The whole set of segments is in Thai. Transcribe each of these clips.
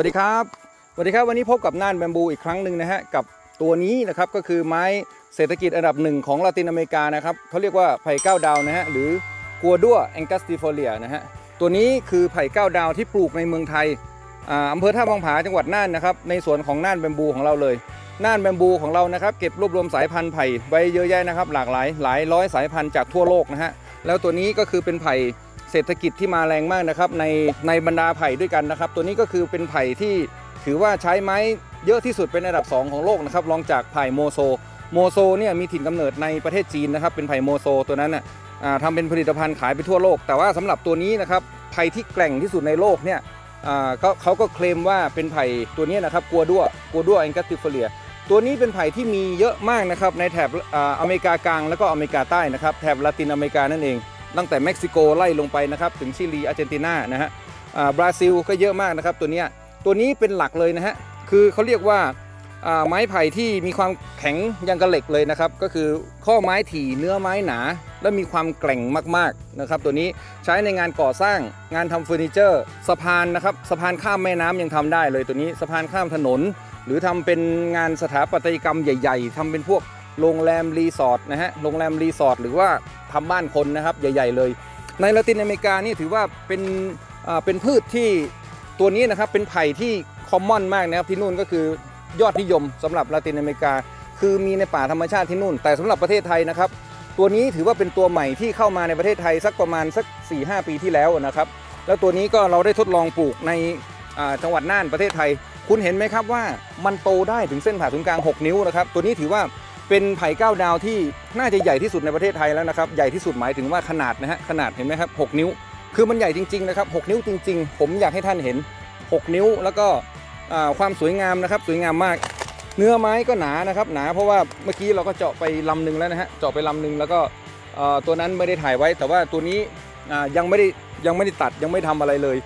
สวัสดีครับสวัสดีครับวันนี้พบกับน่านแบมบูอีกครั้งหนึ่งนะฮะกับตัวนี้นะครับก็คือไม้เศรษฐกิจอันดับหนึ่งของลาตินอเมริกานะครับเขาเรียกว่าไผ่ก้าดาวนะฮะหรือกัวดัวแองกัสติโฟเลียนะฮะตัวนี้คือไผ่ก้าดาวที่ปลูกในเมืองไทยอ่าอำเภอท่าบางผาจังหวัดน่านนะครับในสวนของน่านแบมบูของเราเลยน่านแบมบูของเรานะครับเก็บรวบรวมสายพันธุ์ไผ่ไว้เยอะแยะนะครับหลากหลายหลายร้อยสายพันธุ์จากทั่วโลกนะฮะ แล้วตัวนี้ก็คือเป็นไผ่เศรษฐกิจที่มาแรงมากนะครับ ในในบรรดาไผ่ด้วยกันนะครับ ตัวนี้ก็คือเป็นไผ่ที่ถือว่าใช้ไม้เยอะที่สุดเป็นอันดับ 2 ของโลกนะครับรองจากไผ่โมโซโมโซเนี่ยมีถิ่นกำเนิดในประเทศจีนนะครับ เป็นไผ่โมโซตัวนั้นน่ะอ่าทำเป็นผลิตภัณฑ์ขายไปทั่วโลก แต่ว่าสำหรับตัวนี้นะครับไผ่ที่แกร่งที่สุดในโลกเนี่ยอ่าเขาก็เคลมว่าเป็นไผ่ตัวนี้นะครับกัวดัวกัวดัวแองกัสติฟเลีย ตัวนี้เป็นไผ่ที่มีเยอะมากนะครับในแถบออเมริกากลางแล้วก็อเมริกาใต้นะครับแถบลาตินอเมริกานั่นเอง ตั้งแต่เม็กซิโกไล่ลงไปนะครับถึงชิลีอาร์เจนตินานะฮะบราซิลก็เยอะมากนะครับตัวนี้ตัวนี้เป็นหลักเลยนะฮะคือเขาเรียกว่าไม้ไผ่ที่มีความแข็งยังกระเหล็กเลยนะครับ ก็คือข้อไม้ถี่เนื้อไม้หนา และมีความแกร่งมากๆนะครับ ตัวนี้ใช้ในงานก่อสร้างงานทำเฟอร์นิเจอร์ สะพานนะครับสะพานข้ามแม่น้ำยังทำได้เลยตัวนี้สะพานข้ามถนน หรือทำเป็นงานสถาปัตยกรรมใหญ่ ๆทำเป็นพวกโรงแรมรีสอร์ทนะฮะโรงแรมรีสอร์ทหรือว่าทำบ้านคนนะครับใหญ่ ๆ เลย ในละตินอเมริกานี่ถือว่าเป็นเป็นพืชที่ตัวนี้นะครับเป็นไผ่ที่คอมมอนมากนะครับที่นู่นก็คือยอดนิยมสำหรับละตินอเมริกา คือมีในป่าธรรมชาติที่นู่น แต่สำหรับประเทศไทยนะครับ ตัวนี้ถือว่าเป็นตัวใหม่ที่เข้ามาในประเทศไทยสักประมาณสัก 4-5 ปีที่แล้วนะครับ แล้วตัวนี้ก็เราได้ทดลองปลูกในจังหวัดน่านประเทศไทย คุณเห็นไหมครับว่ามันโตได้ถึงเส้นผ่าศูนย์กลาง 6 นิ้วนะครับ ตัวนี้ถือว่าเป็นไผ่ก้าดาวที่น่าจะใหญ่ที่สุดในประเทศไทยแล้วนะครับ ใหญ่ที่สุดหมายถึงว่าขนาดนะฮะ ขนาดเห็นไหมครับ 6 นิ้ว คือมันใหญ่จริงๆนะครับ 6 นิ้วจริง ๆ ผมอยากให้ท่านเห็น 6 นิ้ว แล้วก็ความสวยงามนะครับ สวยงามมาก เนื้อไม้ก็หนานะครับ หนาเพราะว่าเมื่อกี้เราก็เจาะไปลำหนึ่งแล้วนะฮะ เจาะไปลำหนึ่งแล้วก็ตัวนั้นไม่ได้ถ่ายไว้ แต่ว่าตัวนี้ยังไม่ได้ยังไม่ได้ตัดยังไม่ทำอะไรเลย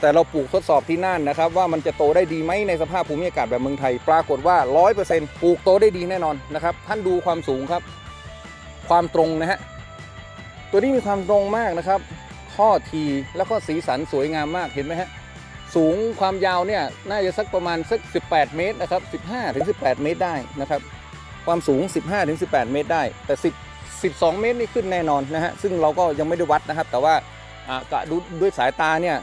แต่เราปลูกทดสอบที่น่านนะครับ ว่ามันจะโตได้ดีไหมในสภาพภูมิอากาศแบบเมืองไทย ปรากฏว่า 100%ปลูกโตได้ดีแน่นอนนะครับ ท่านดูความสูงครับ ความตรงนะฮะตัวนี้มีความตรงมากนะครับข้อทีแล้วก็สีสันสวยงามมากเห็นไหมฮะสูงความยาวเนี่ยน่าจะสักประมาณสัก 18 เมตรนะครับ15ถึง18 เมตรได้นะครับความสูง 15ถึง18 เมตรได้ แต่ 10 12 เมตรนี่ขึ้นแน่นอนนะฮะซึ่งเราก็ยังไม่ได้วัดนะครับ แต่ว่าอ่ากะดูด้วยสายตาเนี่ย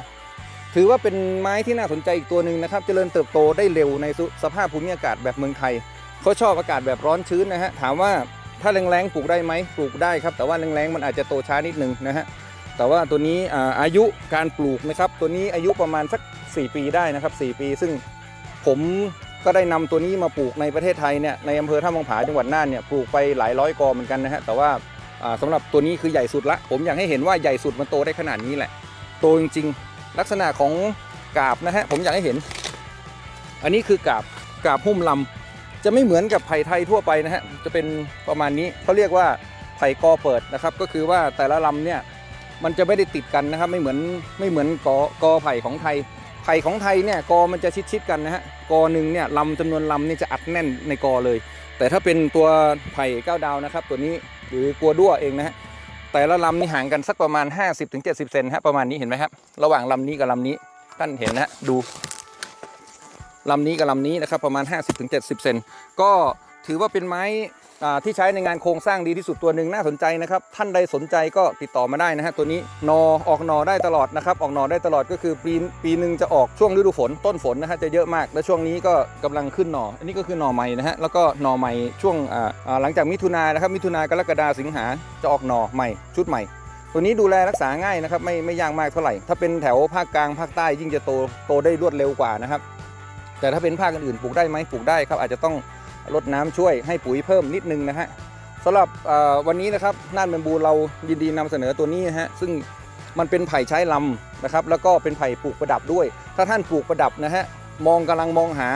ถือว่าเป็นไม้ที่น่าสนใจอีกตัวหนึ่งนะครับ เจริญเติบโตได้เร็วในสสภาพภูมิอากาศแบบเมืองไทยเขาชอบอากาศแบบร้อนชื้นนะฮะ ถามว่าถ้าแรงๆปลูกได้ไหมปลูกได้ครับ แต่ว่าแรงๆมันอาจจะโตช้านิดนึงนะฮะ แต่ว่าตัวนี้อายุการปลูกนะครับ ตัวนี้อายุประมาณสัก 4 ปีได้นะครับ 4 ปี ซึ่งผมก็ได้นำตัวนี้มาปลูกในประเทศไทยเนี่ย ในอำเภอท่ามังผาจังหวัดน่านเนี่ย ปลูกไปหลายร้อยกอเหมือนกันนะฮะ แต่ว่าอ่าสำหรับตัวนี้คือใหญ่สุดละ ผมอยากให้เห็นว่าใหญ่สุดมันโตได้ขนาดนี้แหละ โตจริงๆ ลักษณะของกาบนะฮะผมอยากให้เห็น อันนี้คือกาบกาบหุ้มลำจะไม่เหมือนกับไผ่ไทยทั่วไปนะฮะจะเป็นประมาณนี้เขาเรียกว่าไผ่กอเปิดนะครับ ก็คือว่าแต่ละลำเนี่ยมันจะไม่ได้ติดกันนะครับ ไม่เหมือนไม่เหมือนกอกอไผ่ของไทยไผ่ของไทยเนี่ยกอมันจะชิดๆกันนะฮะกอหนึ่งเนี่ยลำจำนวนลำนี่จะอัดแน่นในกอเลย แต่ถ้าเป็นตัวไผ่เก้าดาวนะครับ ตัวนี้หรือกัวด้วเองนะฮะ แต่ละลำนี่ห่างกันสักประมาณ 50-70 เซนฮะประมาณนี้เห็นไหมครับ ระหว่างลำนี้กับลำนี้ท่านเห็นนะฮะดูลำนี้กับลำนี้นะครับประมาณ 50-70 เซนก็ถือว่าเป็นไม้ ที่ใช้ในงานโครงสร้างดีที่สุดตัวหนึ่งน่าสนใจนะครับ ท่านใดสนใจก็ติดต่อมาได้นะฮะตัวนี้นอออกนอได้ตลอดนะครับ ออกนอได้ตลอดก็คือปีปีหนึ่งจะออกช่วงฤดูฝนต้นฝนนะฮะจะเยอะมาก และช่วงนี้ก็กำลังขึ้นหนออันนี้ก็คือหนอใหม่นะฮะแล้วก็หนอใหม่ช่วงหลังจากมิถุนานะครับมิถุนากรกฎาสิงหาจะออกหนอใหม่ชุดใหม่ ตัวนี้ดูแลรักษาง่ายนะครับไม่ไม่ยากมากเท่าไหร่ ถ้าเป็นแถวภาคกลางภาคใต้ยิ่งจะโตโตได้รวดเร็วกว่านะครับแต่ถ้าเป็นภาคอื่นๆปลูกได้ไหมปลูกได้ครับอาจจะต้อง รดน้ำช่วยให้ปุ๋ยเพิ่มนิดนึงนะฮะสำหรับวันนี้นะครับน่านเบมบูเรายินดีนำเสนอตัวนี้นะฮะซึ่งมันเป็นไผ่ใช้ลำนะครับ แล้วก็เป็นไผ่ปลูกประดับด้วย ถ้าท่านปลูกประดับนะฮะมองกำลังมองหา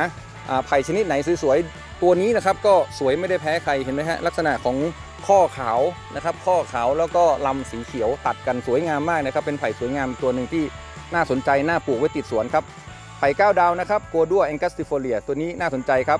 อ่าไผ่ชนิดไหนสวยๆตัวนี้นะครับก็สวยไม่ได้แพ้ใครเห็นไหมฮะลักษณะของข้อขาวนะครับ ข้อขาวแล้วก็ลำสีเขียวตัดกันสวยงามมากนะครับ เป็นไผ่สวยงามตัวหนึ่งที่น่าสนใจน่าปลูกไว้ติดสวนครับไผ่ก้าวดาวนะครับโกดัวแองกัสติโฟเลียตัวนี้น่าสนใจครับ